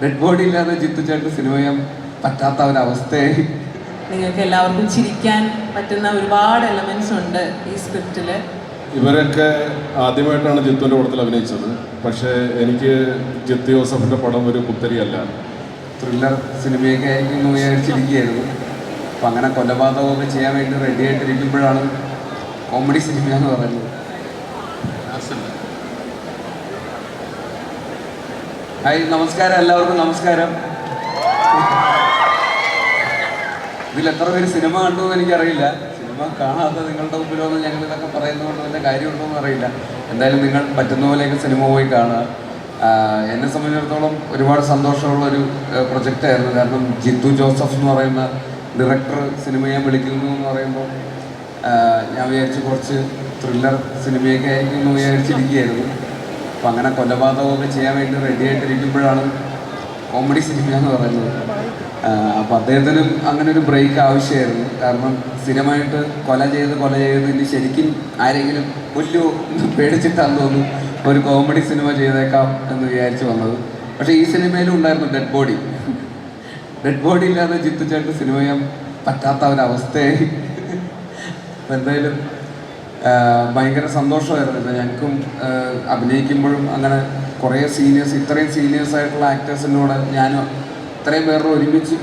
Dead body ഇല്ലാതെ ജിത്തു ചേട്ടൻ cinema ചെയ്യാൻ പറ്റാത്ത ഒരവസ്ഥയായി നിങ്ങൾക്ക് എല്ലാവർക്കും ചിരിക്കാൻ പറ്റുന്ന ഒരുപാട് എലമെന്റ്സ് ഉണ്ട് ഈ സ്ക്രിപ്റ്റിൽ ഇവരൊക്കെ ആദ്യമായിട്ടാണ് ജിത്തുവിന്റെ പടത്തിൽ അഭിനയിച്ചത്. പക്ഷേ എനിക്ക് ജിത്തു ജോസഫിന്റെ പടം ഒരു പുത്തരിയല്ല ത്രില്ലർ സിനിമയൊക്കെ ആയിരിക്കും വിചാരിച്ചിരിക്കുകയായിരുന്നു അപ്പം അങ്ങനെ കൊലപാതകമൊക്കെ ചെയ്യാൻ വേണ്ടി റെഡി ആയിട്ടിരിക്കുമ്പോഴാണ് കോമഡി സിനിമ എന്ന് പറയുന്നത്. ഹായ് നമസ്കാരം എല്ലാവർക്കും നമസ്കാരം. ഇതിൽ എത്ര പേര് സിനിമ കണ്ടു എന്ന് എനിക്കറിയില്ല. സിനിമ കാണാതെ നിങ്ങളുടെ മുമ്പിലൊന്നും ഞങ്ങൾ ഇതൊക്കെ പറയുന്നതുകൊണ്ട് തന്നെ കാര്യമുണ്ടോ എന്ന് അറിയില്ല. എന്തായാലും നിങ്ങൾ പറ്റുന്ന പോലെയൊക്കെ സിനിമ പോയി കാണുക. എന്നെ സംബന്ധിച്ചിടത്തോളം ഒരുപാട് സന്തോഷമുള്ള ഒരു പ്രൊജക്റ്റ് ആയിരുന്നു. കാരണം ജിത്തു ജോസഫ് എന്ന് പറയുന്ന ഡയറക്ടർ ഞാൻ വിളിക്കുന്നു എന്ന് പറയുമ്പോൾ ഞാൻ വിചാരിച്ച് കുറച്ച് ത്രില്ലർ സിനിമയൊക്കെ ആയിരിക്കും എന്ന് വിചാരിച്ചിരിക്കുകയായിരുന്നു. അപ്പം അങ്ങനെ കൊലപാതകമൊക്കെ ചെയ്യാൻ വേണ്ടി റെഡി ആയിട്ടിരിക്കുമ്പോഴാണ് കോമഡി സിനിമ എന്ന് പറയുന്നത്. അപ്പം അദ്ദേഹത്തിനും അങ്ങനെ ഒരു ബ്രേക്ക് ആവശ്യമായിരുന്നു. കാരണം സ്ഥിരമായിട്ട് കൊല ചെയ്ത് കൊല ചെയ്ത് ഇനി ശരിക്കും ആരെങ്കിലും എന്ന് പേടിച്ചിട്ടാന്ന് തോന്നുന്നു ഒരു കോമഡി സിനിമ ചെയ്തേക്കാം എന്ന് വിചാരിച്ചു വന്നത്. പക്ഷേ ഈ സിനിമയിലും ഉണ്ടായിരുന്നു ഡെഡ് ബോഡി ഡെഡ് ബോഡി ഇല്ലാതെ ജിത്തു ചേട്ടൻ സിനിമ ചെയ്യാൻ പറ്റാത്ത ഒരവസ്ഥയായി എന്തായാലും ഭയങ്കര സന്തോഷമായിരുന്നു ഇപ്പം ഞങ്ങൾക്കും അഭിനയിക്കുമ്പോഴും അങ്ങനെ കുറേ സീനിയേഴ്സ് ഇത്രയും സീനിയേഴ്സ് ആയിട്ടുള്ള ആക്ടേഴ്സിനോട് കൂടെ ഞാനും ഇത്രയും പേരുടെ ഒരുമിച്ച്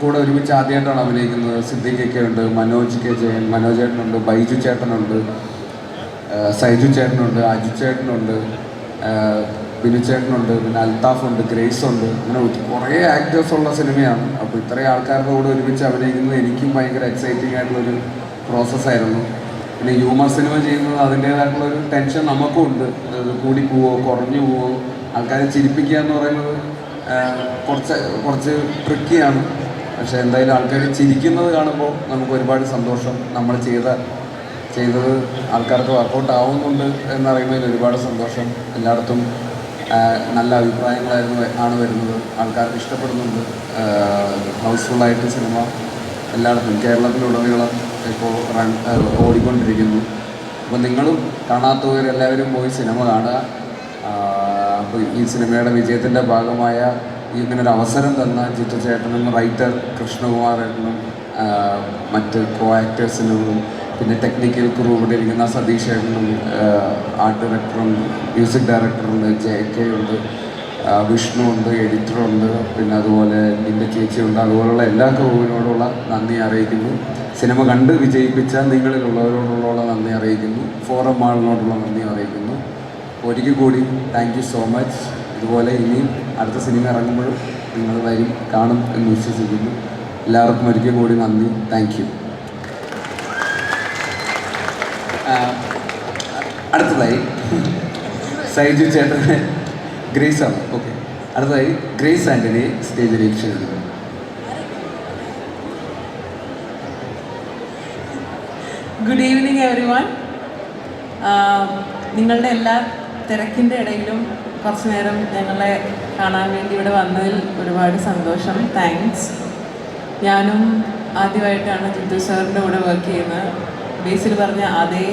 കൂടെ ഒരുമിച്ച് ആദ്യമായിട്ടാണ് അഭിനയിക്കുന്നത്. സിദ്ദിഖൊക്കെ ഉണ്ട് മനോജ് കെ ജയൻ മനോജ് ചേട്ടനുണ്ട് ബൈജു ചേട്ടനുണ്ട് സൈജു ചേട്ടനുണ്ട് അജു ചേട്ടനുണ്ട് ബിനു ചേട്ടനുണ്ട് പിന്നെ അൽത്താഫ് ഉണ്ട് ഗ്രേസ് ഉണ്ട്. അങ്ങനെ കുറേ ആക്ടേഴ്സ് ഉള്ള സിനിമയാണ്. അപ്പോൾ ഇത്രയും ആൾക്കാരുടെ കൂടെ ഒരുമിച്ച് അഭിനയിക്കുന്നത് എനിക്കും ഭയങ്കര എക്സൈറ്റിംഗ് ആയിട്ടുള്ളൊരു പ്രോസസ്സായിരുന്നു പിന്നെ ഹ്യൂമർ സിനിമ ചെയ്യുന്നത് അതിന്റേതായിട്ടുള്ള ഒരു ടെൻഷൻ നമുക്കും ഉണ്ട്. കൂടി പോവോ കുറഞ്ഞു പോവോ ആൾക്കാരെ ചിരിപ്പിക്കുക എന്ന് പറയുന്നത് കുറച്ച് കുറച്ച് ട്രിക്കിയാണ് പക്ഷേ എന്തായാലും ആൾക്കാർ ചിരിക്കുന്നത് കാണുമ്പോൾ നമുക്ക് ഒരുപാട് സന്തോഷം. നമ്മൾ ചെയ്ത ചെയ്തത് ആൾക്കാർക്ക് വർക്കൗട്ട് ആവുന്നുണ്ട് എന്നറിയുന്നതിൽ ഒരുപാട് സന്തോഷം. എല്ലായിടത്തും നല്ല അഭിപ്രായങ്ങളായിരുന്നു ആണ് വരുന്നത്. ആൾക്കാർക്ക് ഇഷ്ടപ്പെടുന്നുണ്ട്. ഹൗസ്ഫുള്ളായിട്ട് സിനിമ എല്ലായിടത്തും കേരളത്തിലുടനീളം ഇപ്പോൾ റൺ ഓടിക്കൊണ്ടിരിക്കുന്നു. അപ്പോൾ നിങ്ങളും കാണാത്തവരെല്ലാവരും പോയി സിനിമ കാണുക. അപ്പോൾ ഈ സിനിമയുടെ വിജയത്തിന്റെ ഭാഗമായ ഇങ്ങനൊരു അവസരം തന്ന ജിത്തു ചേട്ടനും റൈറ്റർ എന്നും മറ്റ് കോ ആക്ടേഴ്സിനും പിന്നെ ടെക്നിക്കൽ ക്രൂ ഇവിടെ ഇരിക്കുന്ന സതീഷ് ചേട്ടനും ആർട്ട് ഡയറക്ടറും മ്യൂസിക് ഡയറക്ടറുണ്ട് ജെ കെ ഉണ്ട് വിഷ്ണു ഉണ്ട് എഡിറ്ററുണ്ട് പിന്നെ അതുപോലെ നിന്റെ ചേച്ചിയുണ്ട് അതുപോലുള്ള എല്ലാ ക്രൂവിനോടുള്ള നന്ദി അറിയിക്കുന്നു. സിനിമ കണ്ട് വിജയിപ്പിച്ച നിങ്ങളിലുള്ളവരോടുള്ള നന്ദി അറിയിക്കുന്നു. ഫോറം മാളിനോടുള്ള നന്ദി അറിയിക്കുന്നു. ഒരിക്കൽ കൂടി താങ്ക് യു സോ മച്ച് ഇതുപോലെ ഇനിയും അടുത്ത സിനിമ ഇറങ്ങുമ്പോഴും നിങ്ങൾ വരും കാണും എന്ന് വിശ്വസിക്കുന്നു. എല്ലാവർക്കും ഒരിക്കൽ കൂടി നന്ദി. താങ്ക് യു അടുത്തതായി. സൈജു ചേട്ടൻ ഗ്രേസ് ആണ്. ഓക്കെ അടുത്തതായി ഗ്രേസ് ആന്റണി സ്റ്റേജിലേക്ക് ക്ഷണിക്കുന്നു ഗുഡ് ഈവനിങ് എവറി വൺ നിങ്ങളുടെ എല്ലാ തിരക്കിന്റെ ഇടയിലും കുറച്ച് നേരം ഞങ്ങളെ കാണാൻ വേണ്ടി ഇവിടെ വന്നതിൽ ഒരുപാട് സന്തോഷം. താങ്ക്സ് ഞാനും ആദ്യമായിട്ടാണ് ജിത്തു സാറിന്റെ കൂടെ വർക്ക് ചെയ്യുന്നത്. ബേസിൽ പറഞ്ഞ അതേ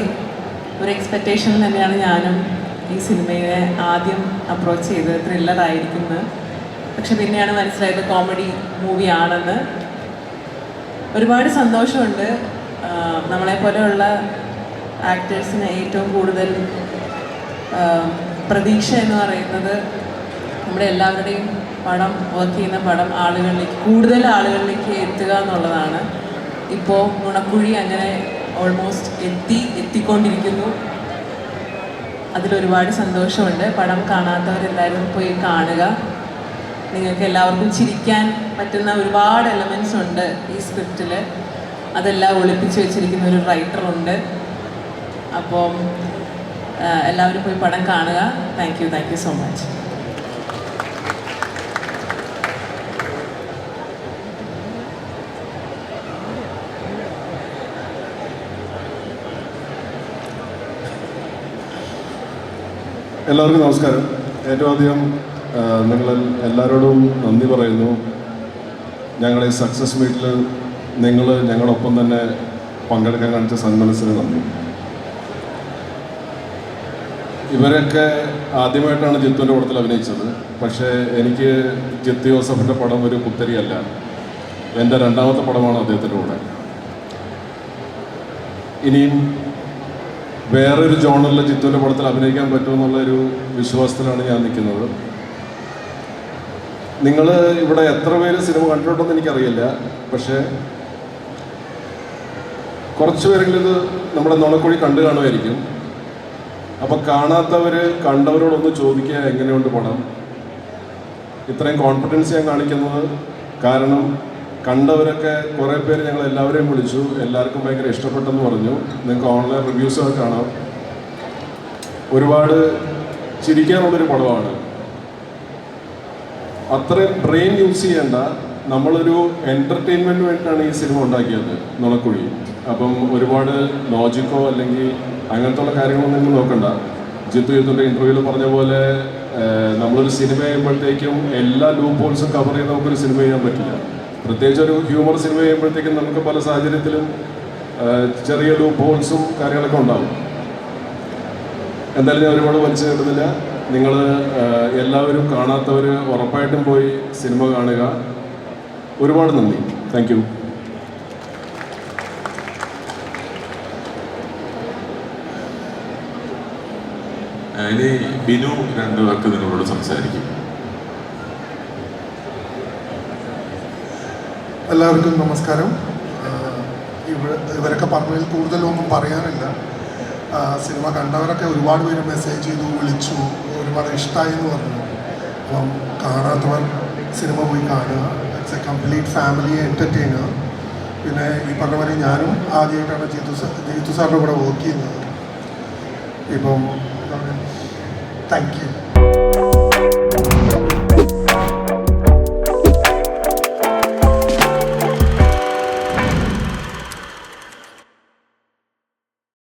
ഒരു എക്സ്പെക്റ്റേഷൻ തന്നെയാണ് ഞാനും ഈ സിനിമയെ ആദ്യം അപ്രോച്ച് ചെയ്തത്. ത്രില്ലറായിരിക്കുന്നത് പക്ഷെ പിന്നെയാണ് മനസ്സിലായത് കോമഡി മൂവിയാണെന്ന് ഒരുപാട് സന്തോഷമുണ്ട്. നമ്മളെപ്പോലെയുള്ള ആക്ടേഴ്സിന് ഏറ്റവും കൂടുതൽ പ്രതീക്ഷ എന്ന് പറയുന്നത് നമ്മുടെ എല്ലാവരുടെയും പടം വർക്ക് ചെയ്യുന്ന പടം ആളുകളിലേക്ക് കൂടുതൽ ആളുകളിലേക്ക് എത്തുക എന്നുള്ളതാണ്. ഇപ്പോൾ നുണക്കുഴി അങ്ങനെ ഓൾമോസ്റ്റ് എത്തി എത്തിക്കൊണ്ടിരിക്കുന്നു. അതിലൊരുപാട് സന്തോഷമുണ്ട്. പടം കാണാത്തവരെല്ലാവരും പോയി കാണുക. നിങ്ങൾക്ക് എല്ലാവർക്കും ചിരിക്കാൻ പറ്റുന്ന ഒരുപാട് എലമെൻസ് ഉണ്ട് ഈ സ്ക്രിപ്റ്റിൽ അതെല്ലാം ഒളിപ്പിച്ച് വെച്ചിരിക്കുന്ന ഒരു റൈറ്ററുണ്ട് അപ്പം ആ, എല്ലാവരും പോയി പടം കാണുക. Thank you thank you so much എല്ലാവർക്കും നമസ്കാരം. ഏറ്റവും ആദ്യം നിങ്ങൾ എല്ലാവരോടും നന്ദി പറയുന്നു. ഞങ്ങളെ സക്സസ് മീറ്റിൽ നിങ്ങൾ ഞങ്ങളൊപ്പം തന്നെ പങ്കെടുക്കാൻ കാണിച്ച സന്മനസ്സിന് നന്ദി. ഇവരൊക്കെ ആദ്യമായിട്ടാണ് ജിത്തുവിന്റെ പടത്തിൽ അഭിനയിച്ചത്. പക്ഷേ എനിക്ക് ജിത്തു ജോസഫിന്റെ പടം ഒരു പുത്തരിയല്ല എന്റെ രണ്ടാമത്തെ പടമാണ് അദ്ദേഹത്തിന്റെ കൂടെ. ഇനിയും വേറൊരു ജോണറിൽ ജിത്തുവിന്റെ പടത്തിൽ അഭിനയിക്കാൻ പറ്റുമെന്നുള്ളൊരു വിശ്വാസത്തിലാണ് ഞാൻ നിൽക്കുന്നത്. നിങ്ങൾ ഇവിടെ എത്ര പേര് സിനിമ കണ്ടിട്ടുണ്ടെന്ന് എനിക്കറിയില്ല. പക്ഷേ കുറച്ച് പേരെങ്കിലും ഇത് നമ്മുടെ നുണക്കുഴി കണ്ടു കാണുമായിരിക്കും. അപ്പം കാണാത്തവർ കണ്ടവരോടൊന്ന് ചോദിക്കുക എങ്ങനെയുണ്ട് പടം. ഇത്രയും കോൺഫിഡൻസ് ഞാൻ കാണിക്കുന്നത് കാരണം കണ്ടവരൊക്കെ കുറേ പേര് ഞങ്ങൾ എല്ലാവരെയും വിളിച്ചു. എല്ലാവർക്കും ഭയങ്കര ഇഷ്ടപ്പെട്ടെന്ന് പറഞ്ഞു. നിങ്ങൾക്ക് ഓൺലൈൻ റിവ്യൂസൊക്കെ കാണാം. ഒരുപാട് ചിരിക്കാനുള്ളൊരു പടമാണ്. അത്രയും ബ്രെയിൻ യൂസ് ചെയ്യേണ്ട. നമ്മളൊരു എന്റർടൈൻമെന്റിന് വേണ്ടിയിട്ടാണ് ഈ സിനിമ ഉണ്ടാക്കിയത് നുണക്കുഴി. അപ്പം ഒരുപാട് ലോജിക്കോ അല്ലെങ്കിൽ അങ്ങനത്തെ ഉള്ള കാര്യങ്ങളൊന്നും നിങ്ങൾ നോക്കണ്ട. ജിത്തു ജിത്തുന്റെ ഇന്റർവ്യൂവിൽ പറഞ്ഞ പോലെ നമ്മളൊരു സിനിമ ചെയ്യുമ്പോഴത്തേക്കും എല്ലാ ലൂപ്പ് ഹോൾസും കവർ ചെയ്ത് നമുക്കൊരു സിനിമ ചെയ്യാൻ പറ്റില്ല. പ്രത്യേകിച്ച് ഒരു ഹ്യൂമർ സിനിമ ചെയ്യുമ്പോഴത്തേക്കും നമുക്ക് പല സാഹചര്യത്തിലും ചെറിയ ലൂപ്പ് ഹോൾസും കാര്യങ്ങളൊക്കെ ഉണ്ടാവും. എന്തായാലും ഞാൻ ഒരുപാട് വലിച്ചു കിട്ടുന്നില്ല നിങ്ങൾ എല്ലാവരും കാണാത്തവർ ഉറപ്പായിട്ടും പോയി സിനിമ കാണുക. ഒരുപാട് നന്ദി. താങ്ക് യു ഇനി ബിനു രണ്ടു പേർക്ക് നിങ്ങളോട് സംസാരിക്കും. എല്ലാവർക്കും നമസ്കാരം. ഇവിടെ ഇവരൊക്കെ പറഞ്ഞതിൽ കൂടുതലൊന്നും പറയാനില്ല. സിനിമ കണ്ടവരൊക്കെ ഒരുപാട് പേര് മെസ്സേജ് ചെയ്തു വിളിച്ചു ഒരുപാട് ഇഷ്ടമായി എന്ന് പറഞ്ഞു. അപ്പം കാണാത്തവർ സിനിമ പോയി കാണുക. It's a complete family entertainer പിന്നെ ഈ പറഞ്ഞ പോലെ ഞാനും ആദ്യമായിട്ടാണ് ജീതു സാർ ജീതു സാറിന്റെ കൂടെ വർക്ക് ചെയ്യുന്നത്. ഇപ്പം താങ്ക് യു